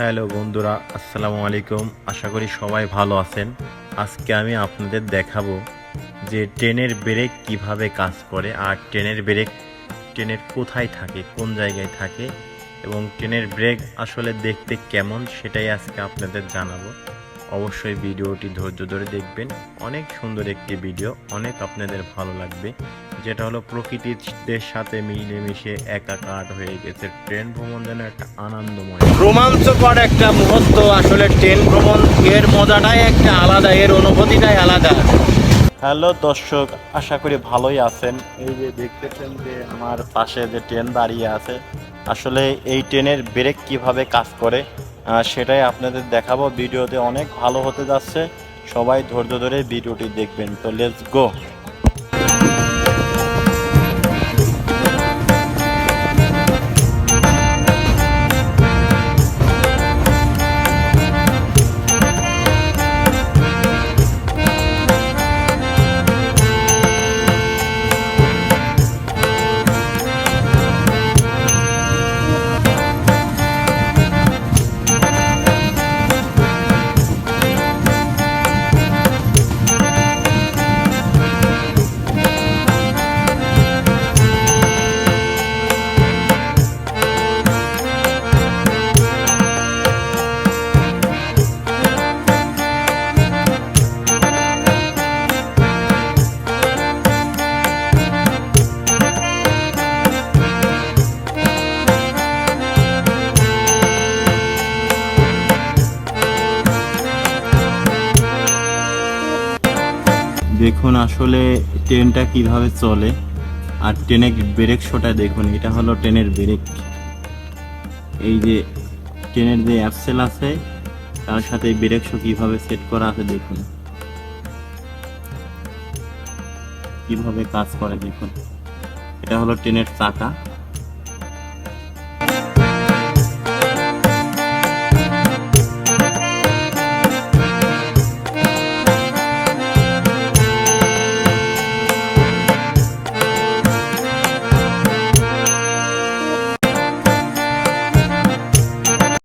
Hello বন্ধুরা, আসসালামু আলাইকুম। আশা করি সবাই ভালো আছেন। আজকে আমি আপনাদের দেখাবো যে ট্রেনের ব্রেক কীভাবে কাজ করে আর ট্রেনের ব্রেক ট্রেনের কোথায় থাকে, কোন জায়গায় থাকে এবং ট্রেনের ব্রেক আসলে দেখতে কেমন সেটাই আজকে আপনাদের জানাব। অবশ্যই ভিডিওটি ধৈর্য ধরে দেখবেন। অনেক সুন্দর একটি ভিডিও, অনেক আপনাদের ভালো লাগবে। যেটা হলো প্রকৃতির সাথে মিলেমিশে একাকার হয়ে গেছে। ট্রেন ভ্রমণ যেন একটা আনন্দময়। রোমাঞ্চকর একটা মুহূর্ত আসলে ট্রেন ভ্রমণ এর মজাটাই একটা আলাদা এর অনুভূতিটাই আলাদা। হ্যালো দর্শক আশা করি ভালোই আছেন। এই যে দেখতেছেন যে আমার পাশে যে ট্রেন দাঁড়িয়ে আছে আসলে এই ট্রেনের ব্রেক কীভাবে কাজ করে সেটাই আপনাদের দেখাবো। ভিডিওতে অনেক ভালো হতে যাচ্ছে। সবাই ধৈর্য ধরে ভিডিওটি দেখবেন। তো লেটস গো দেখুন আসলে ট্রেনটা কীভাবে চলে। আর ট্রেনের ব্রেক শোটা দেখুন, এটা হলো ট্রেনের ব্রেক এই যে ট্রেনের যে অ্যাপসেল আছে, তার সাথে ব্রেক শো কীভাবে সেট করা আছে দেখুন। কীভাবে কাজ করে দেখুন। এটা হলো ট্রেনের চাকা।